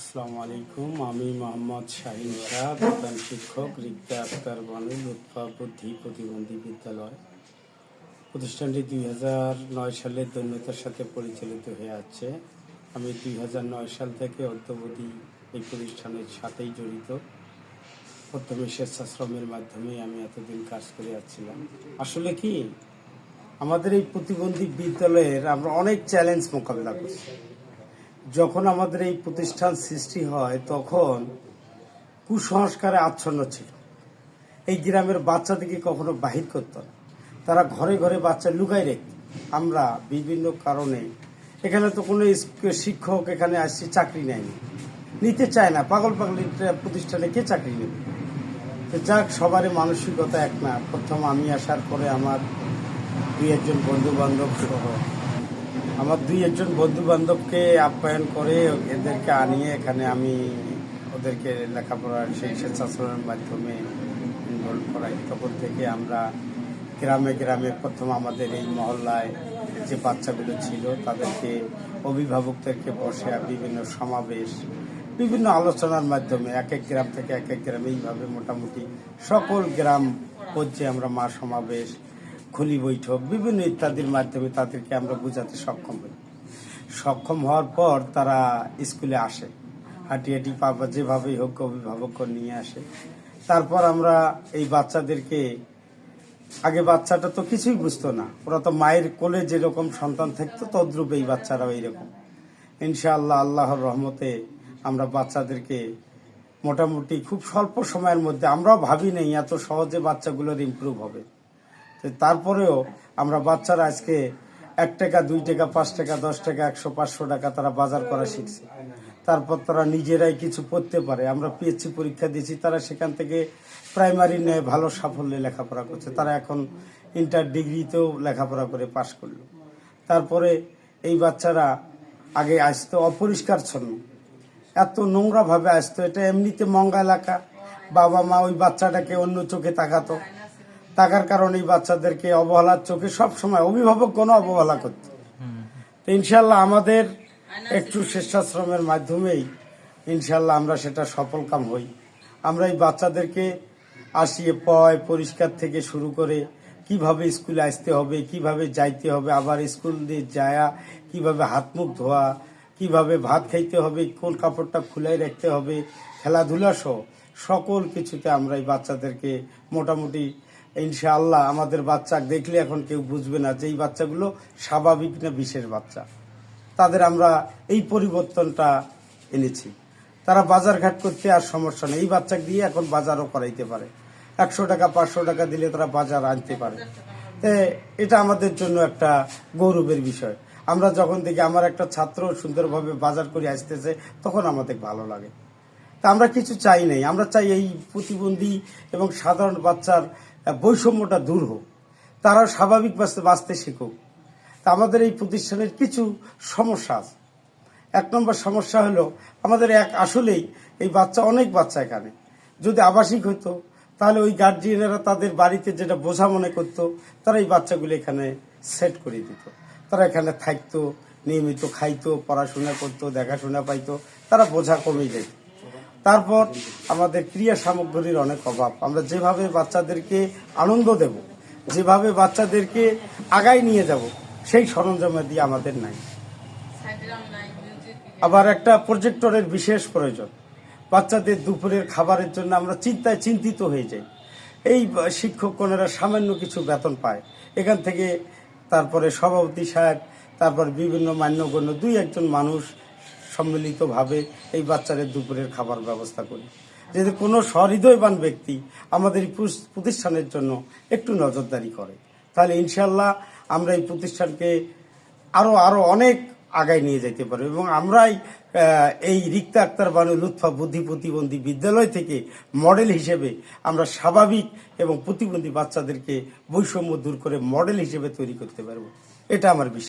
আসসালামু আলাইকুম। আমি মোহাম্মদ শাহিন শাহ প্রধান শিক্ষক, রিক্তা আক্তার বানু, লুৎফা বুদ্ধি প্রতিবন্ধী বিদ্যালয়। প্রতিষ্ঠানটি দুই হাজার নয় সালে দৈন্যতার সাথে পরিচালিত হয়ে আছে। আমি দুই হাজার নয় সাল থেকে অদ্যবধি এই প্রতিষ্ঠানের সাথেই জড়িত। প্রথমে স্বেচ্ছাশ্রমের মাধ্যমে আমি এতদিন কাজ করে যাচ্ছিলাম আসলে কি? আমাদের এই প্রতিবন্ধী বিদ্যালয়ের আমরা অনেক চ্যালেঞ্জ মোকাবেলা করছি। যখন আমাদের এই প্রতিষ্ঠান সৃষ্টি হয়, তখন কুসংস্কারে আচ্ছন্ন ছিল। এই গ্রামের বাচ্চাদেরকে কখনো বাহির করত না। তারা ঘরে ঘরে বাচ্চা লুকাই রেখত। আমরা বিভিন্ন কারণে, এখানে তো কোনো শিক্ষক এখানে আসছে, চাকরি নেয়নি। নিতে চায় না। পাগল পাগল প্রতিষ্ঠানে কে চাকরি নেবে? যাক, সবারই মানসিকতা এক না। প্রথম আমি আসার পরে আমার দুই একজন বন্ধু বান্ধব সহ আমার দুই একজন বন্ধু বান্ধবকে আপ্যায়ন করে এদেরকে আনিয়ে এখানে আমি ওদেরকে লেখাপড়ার সেই স্বেচ্ছাচরণের মাধ্যমে ইনভলভ করাই। তখন থেকে আমরা গ্রামে গ্রামে প্রথম আমাদের এই মহল্লায় যে বাচ্চাগুলো ছিল, তাদেরকে অভিভাবকদেরকে বসে বিভিন্ন সমাবেশ, বিভিন্ন আলোচনার মাধ্যমে এক এক গ্রাম থেকে এক এক গ্রামে এইভাবে মোটামুটি সকল গ্রাম পর্যায়ে আমরা মা সমাবেশ খুলি বৈঠক, বিভিন্ন ইত্যাদির মাধ্যমে তাদেরকে আমরা বোঝাতে সক্ষম হই। সক্ষম হওয়ার পর তারা স্কুলে আসে। হাঁটি হাঁটি পাবা যেভাবেই হোক অভিভাবক নিয়ে আসে। তারপর আমরা এই বাচ্চাদেরকে, আগে বাচ্চাটা তো কিছুই বুঝতো না। ওরা তো মায়ের কোলে যেরকম সন্তান থাকতো, তদ্রূপ এই বাচ্চারাও এইরকম। ইনশাআল্লাহ আল্লাহর রহমতে আমরা বাচ্চাদেরকে মোটামুটি খুব স্বল্প সময়ের মধ্যে, আমরাও ভাবি নেই এত সহজে বাচ্চাগুলোর ইমপ্রুভ হবে। তারপরেও আমরা বাচ্চারা আজকে এক টাকা, দুই টাকা, পাঁচ টাকা, দশ টাকা, একশো, পাঁচশো টাকা তারা বাজার করা শিখছে। তারপর তারা নিজেরাই কিছু পড়তে পারে। আমরা পিএসসি পরীক্ষা দিয়েছি, তারা সেখান থেকে প্রাইমারি নিয়ে, ভালো সাফল্যে লেখাপড়া করছে। তারা এখন ইন্টার ডিগ্রিতেও লেখাপড়া করে পাশ করল। তারপরে এই বাচ্চারা আগে আসতো অপরিষ্কার ছন্ন। এত নোংরাভাবে আসতো, এটা এমনিতে মঙ্গা এলাকা। বাবা মা ওই বাচ্চাটাকে অন্য চোখে তাকাতো। তাকার কারণে এই বাচ্চাদেরকে অবহেলার চোখে সব সময় অভিভাবক কোনো অবহেলা করত। ইনশাল্লাহ আমাদের একটু স্বেচ্ছাশ্রমের মাধ্যমেই ইনশাল্লাহ আমরা সেটা সফল কাম হই। আমরা এই বাচ্চাদেরকে আসিয়ে পয়, পরিষ্কার থেকে শুরু করে কীভাবে স্কুলে আসতে হবে, কীভাবে যাইতে হবে, আবার স্কুল দিয়ে যায়া কীভাবে হাত মুখ ধোয়া, কীভাবে ভাত খাইতে হবে, কোন কাপড়টা খুলে রাখতে হবে, খেলাধুলা সহ সকল কিছুতে আমরা এই বাচ্চাদেরকে মোটামুটি ইনশাআল্লাহ আমাদের বাচ্চা দেখলে এখন কেউ বুঝবে না যে এই বাচ্চাগুলো স্বাভাবিক না বিশেষ বাচ্চা। তাদের আমরা এই পরিবর্তনটা এনেছি। তারা বাজারঘাট করতে আর সমস্যা নেই। এই বাচ্চাকে দিয়ে এখন বাজারও করাইতে পারে। একশো টাকা, পাঁচশো টাকা দিলে তারা বাজার আনতে পারে। এটা আমাদের জন্য একটা গৌরবের বিষয়। আমরা যখন দেখি আমার একটা ছাত্র সুন্দরভাবে বাজার করে আসতেছে, তখন আমাদের ভালো লাগে। তা আমরা কিছু চাই নাই। আমরা চাই এই প্রতিবন্ধী এবং সাধারণ বাচ্চার বৈষম্যটা দূর হোক, তারা স্বাভাবিক বাঁচতে বাঁচতে শিখুক। তা আমাদের এই প্রতিষ্ঠানের কিছু সমস্যা আছে। এক নম্বর সমস্যা হলো, আমাদের এক আসলেই এই বাচ্চা অনেক বাচ্চা এখানে। যদি আবাসিক হতো, তাহলে ওই গার্জিয়ানেরা তাদের বাড়িতে যেটা বোঝা মনে করতো, তারা এই বাচ্চাগুলো এখানে সেট করে দিত। তারা এখানে থাকতো, নিয়মিত খাইতো, পড়াশোনা করতো, দেখাশোনা পাইতো, তারা বোঝা কমে যেত। তারপর আমাদের ক্রিয়া সামগ্রীর অনেক অভাব। আমরা যেভাবে বাচ্চাদেরকে আনন্দ দেব, যেভাবে বাচ্চাদেরকে আগায় নিয়ে যাব, সেই সরঞ্জামাদি আমাদের নাই। আবার একটা প্রজেক্টরের বিশেষ প্রয়োজন। বাচ্চাদের দুপুরের খাবারের জন্য আমরা চিন্তায় চিন্তিত হয়ে যাই। এই শিক্ষক শিক্ষকগণেরা সামান্য কিছু বেতন পায়। এখান থেকে তারপরে সভাপতি সাহেব, তারপর বিভিন্ন মান্যগণ্য দুই একজন মানুষ সম্মিলিতভাবে এই বাচ্চাদের দুপুরের খাবার ব্যবস্থা করি। যদি কোনো সহৃদয়বান ব্যক্তি আমাদের প্রতিষ্ঠানের জন্য একটু নজরদারি করে, তাহলে ইনশাল্লাহ আমরা এই প্রতিষ্ঠানকে আরও আরও অনেক আগায় নিয়ে যেতে পারব এবং আমরাই এই রিক্তা আক্তার বানু লুৎফা বুদ্ধি প্রতিবন্ধী বিদ্যালয় থেকে মডেল হিসেবে আমরা স্বাভাবিক এবং প্রতিবন্ধী বাচ্চাদেরকে বৈষম্য দূর করে মডেল হিসেবে তৈরি করতে পারব। এটা আমার বিশ্বাস।